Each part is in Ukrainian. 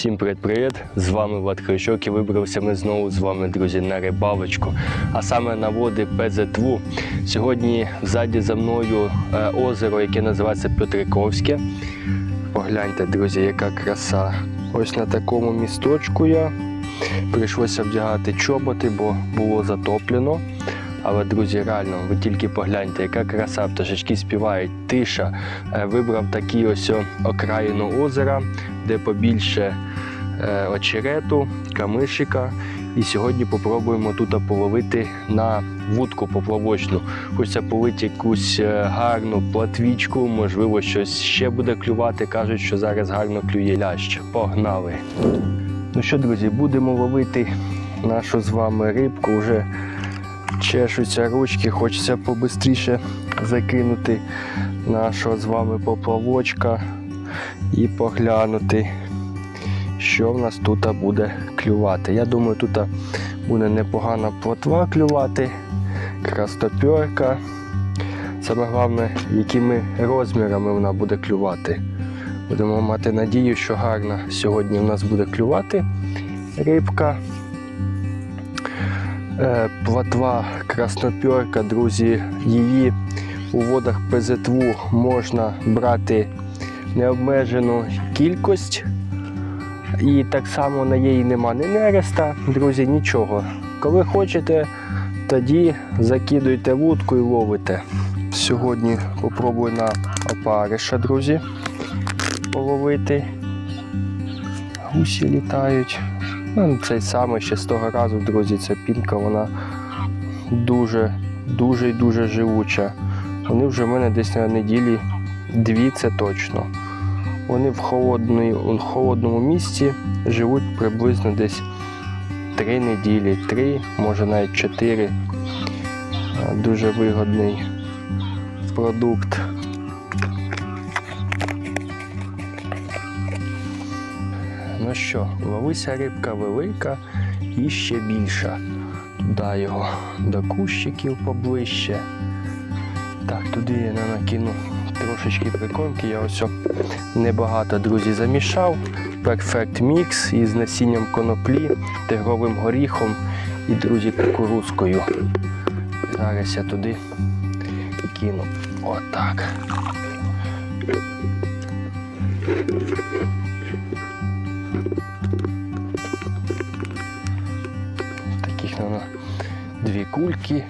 Всім привіт-привіт! З вами Влад Хрещок і вибрався ми знову з вами, друзі, на рибалочку. А саме на води ПЗТВ. Сьогодні ззаді за мною е, озеро, яке називається Петриковське. Погляньте, друзі, яка краса. Ось на такому місточку я. Прийшлося вдягати чоботи, бо було затоплено. Але, друзі, реально, ви тільки погляньте, яка краса, пташечки співають, тиша. Е, Вибрав такі ось окраїну озера, де побільше очерету, камишика. І сьогодні попробуємо тут половити на вудку поплавочну. Хочеться полити якусь е, гарну платвічку, можливо, щось ще буде клювати. Кажуть, що зараз гарно клює лящ. Погнали! Ну що, друзі, будемо ловити нашу з вами рибку. Вже чешуться ручки, хочеться побистріше закинути нашого з вами поплавочка і поглянути, що в нас тут буде клювати. Я думаю, тут буде непогана плотва клювати, крастоперка. Саме головне, якими розмірами вона буде клювати. Будемо мати надію, що гарна сьогодні в нас буде клювати рибка. Е, Платва красноперка, друзі, її у водах ПЗТВ можна брати необмежену кількість. І так само на її нема ні нереста, друзі, нічого. Коли хочете, тоді закидуйте вудку і ловите. Сьогодні попробую на опариша, друзі, половити. Гусі літають. Ну, цей самий ще з того разу, друзі, ця пінка, вона дуже, дуже і дуже живуча. Вони вже в мене десь на неділі дві, це точно. Вони в, холодному місці живуть приблизно десь три неділі, три, може навіть чотири. Дуже вигодний продукт. Ну що, ловися рибка велика і ще більша. Туди його до кущиків поближче. Так, туди я не накину трошечки прикормки. Я ось небагато, друзі, замішав. Перфект мікс із насінням коноплі, тигровим горіхом і, друзі, кукурузкою. Зараз я туди кину. Отак. Таких на дві кульки.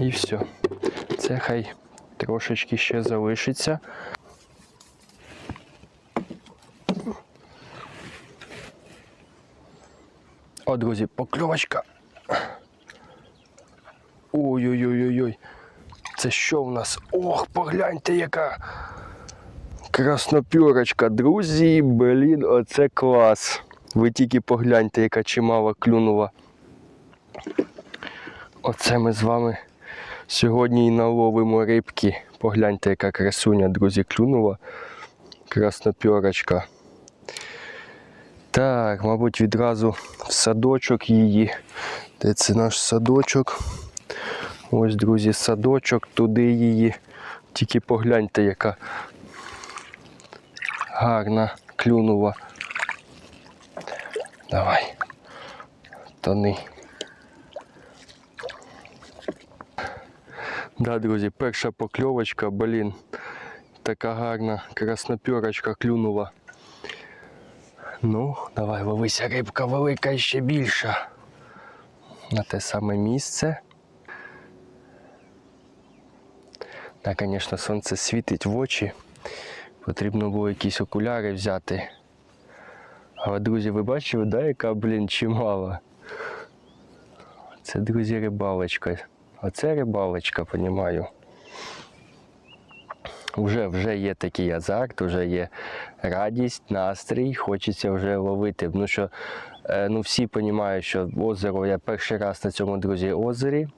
І все. Це хай трошечки ще залишиться. О, друзі, покльовочка. Ой-ой-ой-ой-ой. Це що в нас? Ох, погляньте, яка краснопюрочка. Друзі, блін, оце клас. Ви тільки погляньте, яка чимала клюнула. Оце ми з вами сьогодні і наловимо рибки. Погляньте, яка красуня, друзі, клюнула. Краснопьорочка. Так, мабуть, відразу в садочок її. Де це наш садочок? Ось, друзі, садочок, туди її. Тільки погляньте, яка гарна клюнула. Давай. Тони. Да, друзі, перша покльовочка, блін. Така гарна краснопьорочка клюнула. Ну, давай, ловися рибка велика і ще більша. На те саме місце. Так, звісно, сонце світить в очі. Потрібно було якісь окуляри взяти. Але, друзі, ви бачили, да, яка, блін, чимала. Це, друзі, рибалочка. Оце рибалочка, понімаю. Вже, вже є такий азарт, вже є радість, настрій, хочеться вже ловити. Ну що е, ну, всі розуміють, що озеро, я перший раз на цьому, друзі, озері.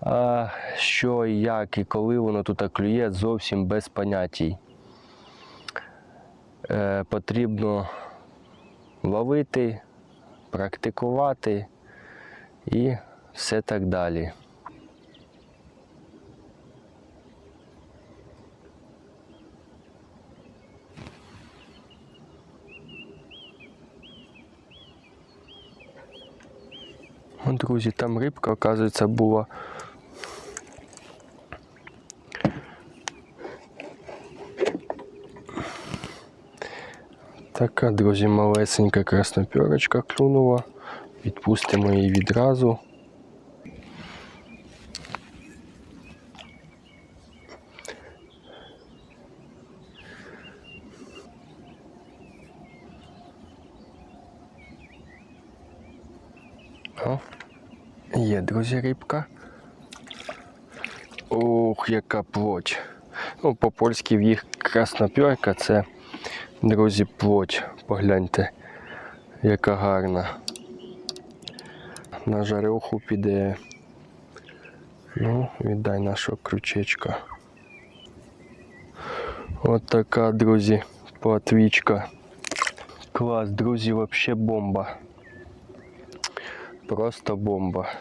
А що, як і коли воно тут клює, зовсім без понятій. Е, потрібно ловити, практикувати і все так далі. О, друзі, там рибка, оказується, була. Така, друзі, малесенька краснопірочка клюнула. Відпустимо її відразу. О, є, друзі, рибка. Ох, яка плоть. Ну, по-польськи в їх краснопірка це, друзі, плоть. Погляньте, яка гарна. На жареху піде. Ну, віддай нашого крючечка. От така, друзі, платвічка. Клас, друзі, вообще бомба. Просто бомба.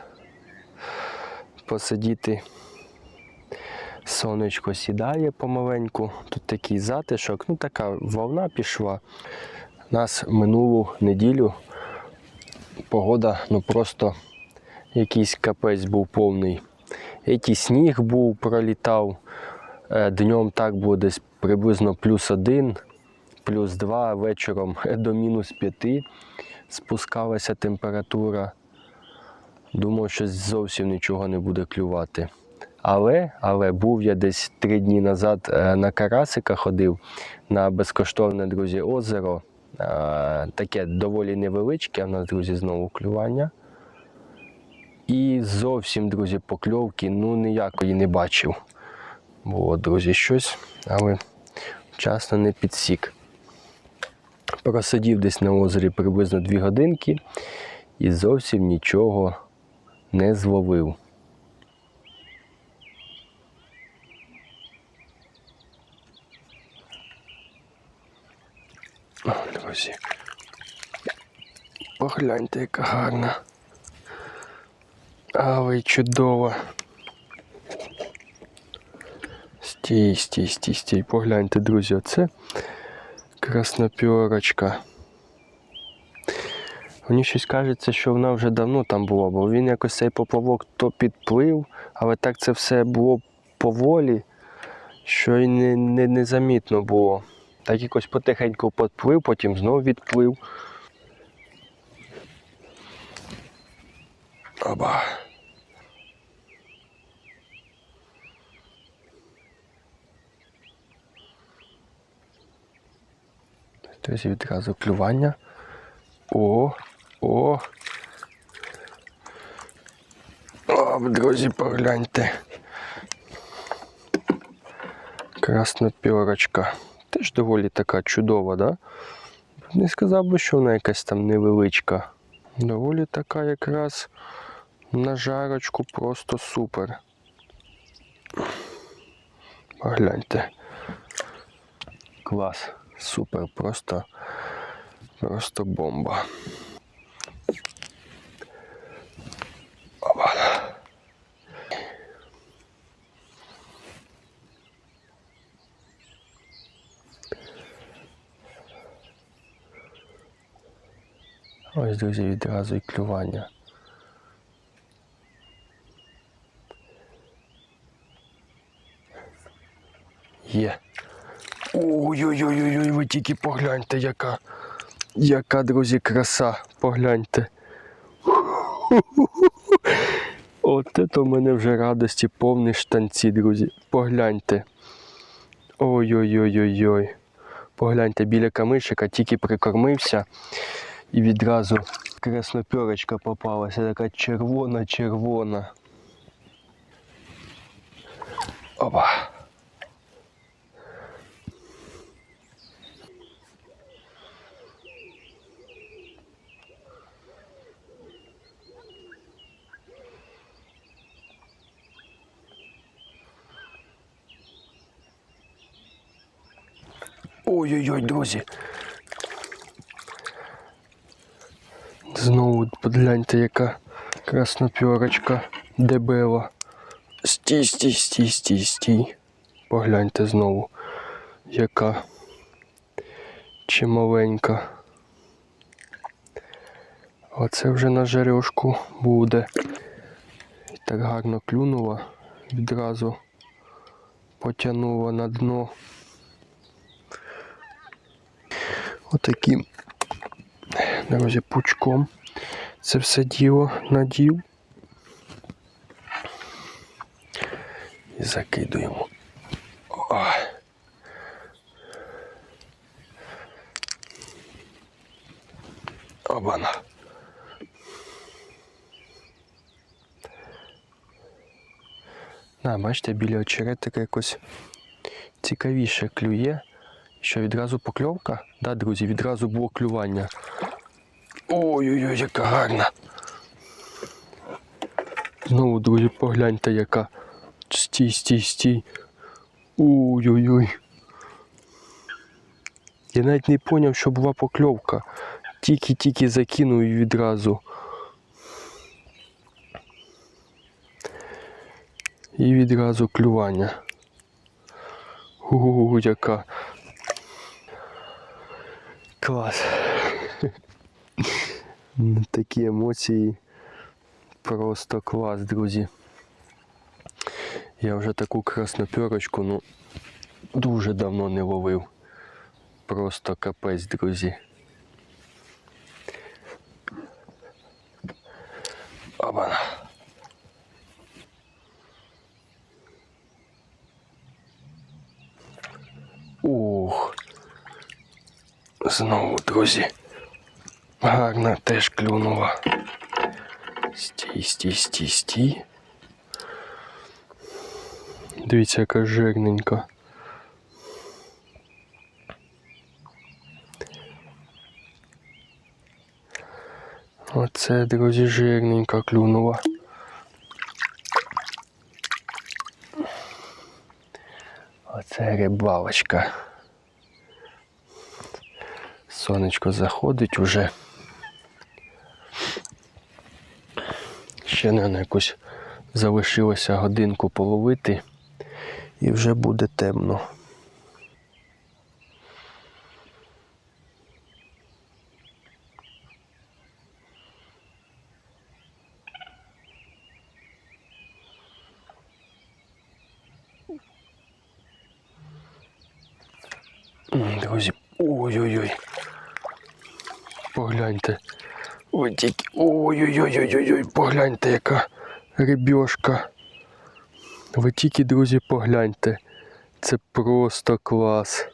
Посидіти. Сонечко сідає помаленьку. Тут такий затишок. Ну, така волна пішла. Нас минулу неділю погода, ну просто якийсь капець був повний. Який сніг був, пролітав. Е, Днем так було десь приблизно плюс один, плюс два, вечором до мінус п'яти спускалася температура. Думав, що зовсім нічого не буде клювати. Але, але був я десь три дні назад е, на Карасика ходив на безкоштовне, друзі, озеро. Е, Таке доволі невеличке, в нас, друзі, знову клювання. І зовсім, друзі, покльовки ну ніякої не бачив. Було, друзі, щось, але вчасно не підсік. Просидів десь на озері приблизно 2 годинки і зовсім нічого не зловив. Друзі. Погляньте, яка гарна. Але й чудова. Стій, стій, стій, стій. Погляньте, друзі, оце краснопьорочка. Мені щось кажеться, що вона вже давно там була, бо він якось цей поплавок то підплив, але так це все було поволі, що й не, не, незамітно було. Так якось потихеньку підплив, потім знову відплив. Оба. Друзі, відразу клювання. О, о. О, друзі, погляньте. Краснопірочка. Теж доволі така чудова, да? Не сказав би, що вона якась там невеличка. Доволі така якраз на жарочку просто супер. Погляньте. Клас. Супер, просто, просто бомба. Ось, друзі, відразу і клювання. Є. Ой-ой-ой, ви тільки погляньте, яка, яка, друзі, краса. Погляньте. От це в мене вже радості повні штанці, друзі. Погляньте. Ой-ой-ой-ой-ой. Погляньте, біля камишика тільки прикормився і відразу краснопьорочка попалася, така червона-червона. Опа. Ой-ой-ой, друзі. Знову погляньте, яка краснопьорочка дебела. Стій, стій, стій, стій, стій. Погляньте знову, яка чималенька. Оце вже на жерешку буде. І так гарно клюнуло, відразу потягнуло на дно. Отаким, друзі, пучком це все діло надів. І закидуємо. О. Обана. На, бачите, біля очеретика якось цікавіше клює. Що відразу покльовка? Да, друзі, відразу було клювання. Ой-ой-ой, яка гарна. Знову, друзі, погляньте, яка. Стій, стій, стій. Ой-ой-ой. Я навіть не зрозумів, що була покльовка. Тільки-тільки закинув і відразу. І відразу клювання. Ого, яка. Клас. Такі емоції. Просто клас, друзі. Я вже таку красноперочку, ну, дуже давно не ловив. Просто капець, друзі. Обана. Ух. Знову, друзі. Гарно теж клюнула. Стій, стій, стій, стій. Дивіться, яка жирненька. Оце, друзі, жирненька клюнула. Оце рибалочка. Сонечко заходить уже. Ще не на якусь залишилося годинку половити і вже буде темно. Друзі, ой-ой-ой. Погляньте. Ой, тільки. Ой-ой-ой-ой-ой, погляньте, яка рибьошка. Ви тільки, друзі, погляньте. Це просто клас.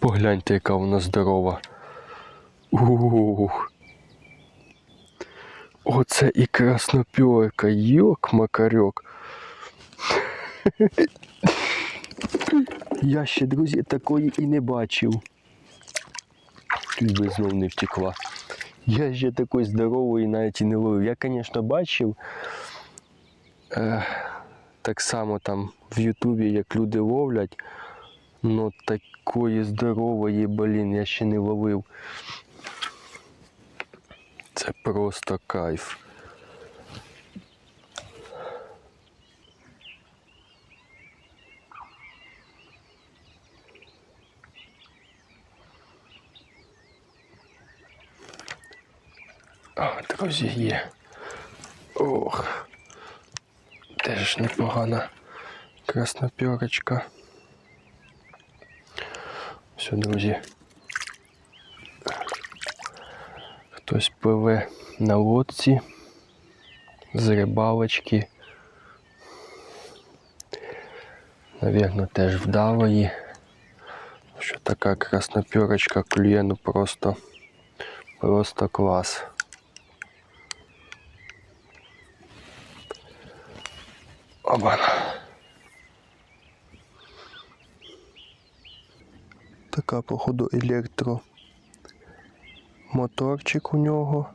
Погляньте, яка вона здорова. Ух. Оце і краснопьорка, йок макарьок. Я ще, друзі, такої і не бачив. Чуть би знов не втекла. Я ще такої здорової навіть і не ловив. Я, звісно, бачив е, так само там в Ютубі, як люди ловлять, але такої здорової, блін, я ще не ловив. Це просто кайф. А, друзі, є. Ох. Теж непогана краснопьорочка. Все, друзі. Хтось пливе на лодці з рибалочки. Навірно, теж вдалої. Що така краснопьорочка клює, ну просто, просто клас. Обана. Така, походу, електромоторчик у нього.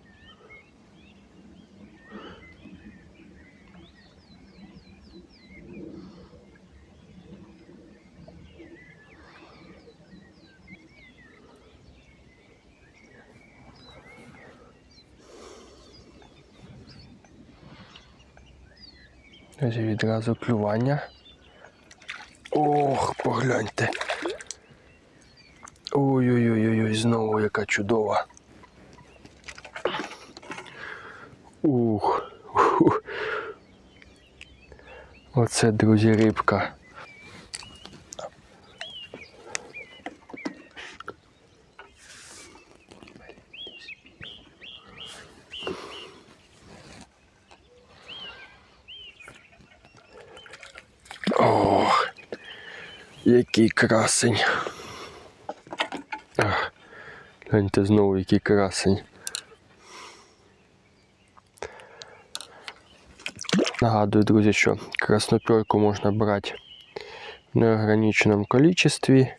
Ось відразу клювання. Ох, погляньте. Ой-ой-ой, знову яка чудова. Ух. ух. Оце, друзі, рибка. Який красень. Гляньте знову, який красень. Нагадую, друзі, що краснопьорку можна брати в неограниченому кількості.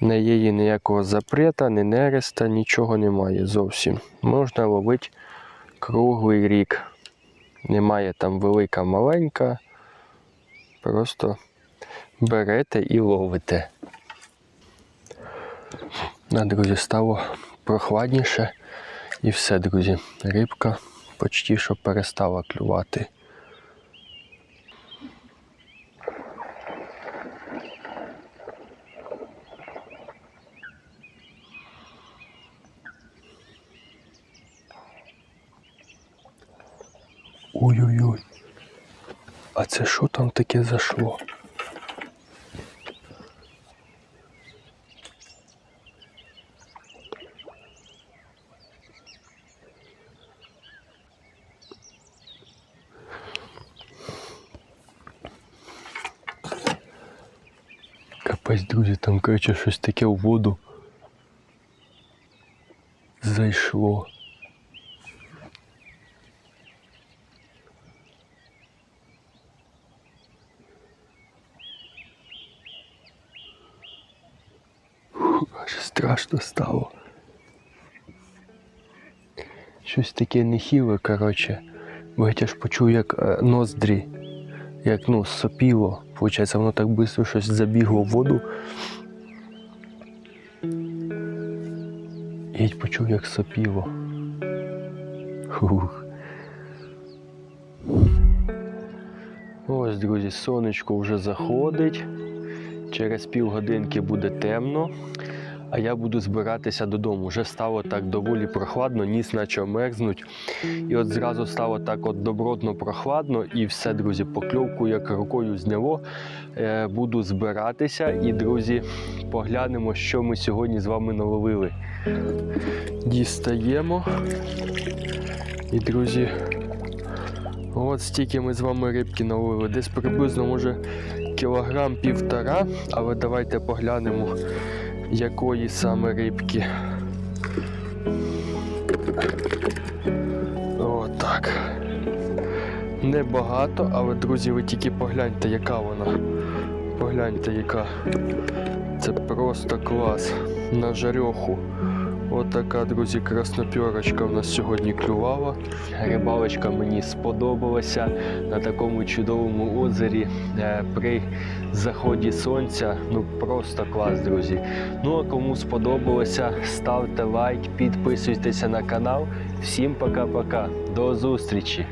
Не є її ніякого запрета, ні нереста, нічого немає зовсім. Можна ловити круглий рік. Немає там велика, маленька. Просто берете і ловите. На, друзі, стало прохладніше. І все, друзі, рибка почти що перестала клювати. Ой-ой-ой. А це що там таке зашло? Капець, друзі, там, коротше, щось таке у воду зайшло. Аж страшно стало. Щось таке нехіле, коротше. Бо я аж почув, як е, ноздрі, як ну, сопіло. Получається, воно так швидко щось забігло в воду. Я почув, як сопіло. Фух. Ось, друзі, сонечко вже заходить. Через півгодинки буде темно, а я буду збиратися додому. Вже стало так доволі прохладно, ніс почав мерзнуть. І от зразу стало так от добротно прохладно, і все, друзі, покльовку як рукою зняло. Е, буду збиратися і, друзі, поглянемо, що ми сьогодні з вами наловили. Дістаємо. І, друзі, от стільки ми з вами рибки наловили. Десь приблизно, може, кілограм півтора, але давайте поглянемо, якої саме рибки. Отак. Небагато, але, друзі, ви тільки погляньте, яка вона. Погляньте, яка. Це просто клас. На жарьоху. Отака, друзі, краснопьорочка в нас сьогодні клювала. Рибалочка мені сподобалася на такому чудовому озері е, при заході сонця. Ну просто клас, друзі. Ну а кому сподобалося, ставте лайк, підписуйтеся на канал. Всім пока-пока. До зустрічі!